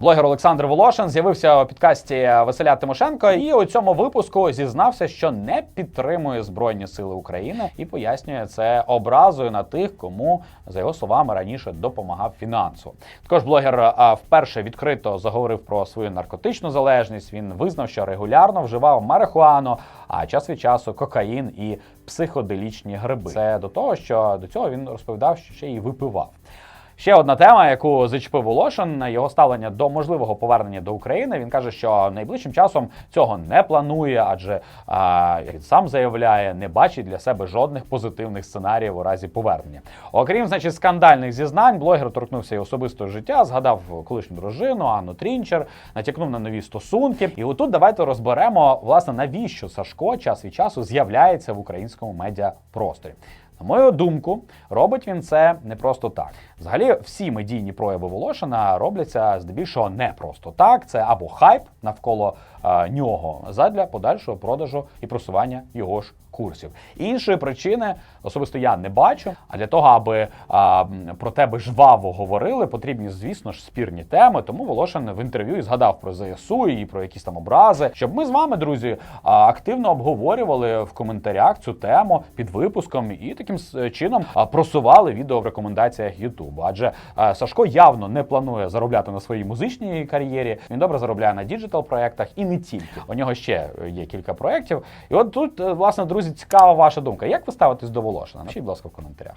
Блогер Олександр Волошин з'явився у підкасті Василя Тимошенко і у цьому випуску зізнався, що не підтримує Збройні Сили України і пояснює це образою на тих, кому за його словами раніше допомагав фінансово. Також блогер вперше відкрито заговорив про свою наркотичну залежність. Він визнав, що регулярно вживав марихуану, а час від часу кокаїн і психоделічні гриби. Це до того, що до цього він розповідав, що ще й випивав. Ще одна тема, яку зачепив Волошин, його ставлення до можливого повернення до України. Він каже, що найближчим часом цього не планує, адже а, як він сам заявляє, не бачить для себе жодних позитивних сценаріїв у разі повернення. Окрім значить скандальних зізнань, блогер торкнувся і особистого життя, згадав колишню дружину Анну Трінчер, натякнув на нові стосунки. І отут давайте розберемо власне навіщо Сашко час від часу з'являється в українському медіапросторі. На мою думку, робить він це не просто так. Взагалі, всі медійні прояви Волошина робляться здебільшого не просто так. Це або хайп навколо нього задля подальшого продажу і просування його ж курсів. Іншої причини особисто я не бачу. А для того, аби а, про тебе жваво говорили, потрібні, звісно ж, спірні теми. Тому Волошин в інтерв'ю і згадав про ЗСУ і про якісь там образи, щоб ми з вами, друзі, активно обговорювали в коментарях цю тему під випуском і таким чином просували відео в рекомендаціях Ютубу. Адже Сашко явно не планує заробляти на своїй музичній кар'єрі. Він добре заробляє на діджитал проєктах і не тільки. У нього ще є кілька проєктів. І от тут, е, власне, друзі, цікава ваша думка. Як ви ставитесь до Волошина? Напишіть, будь ласка, в коментарях.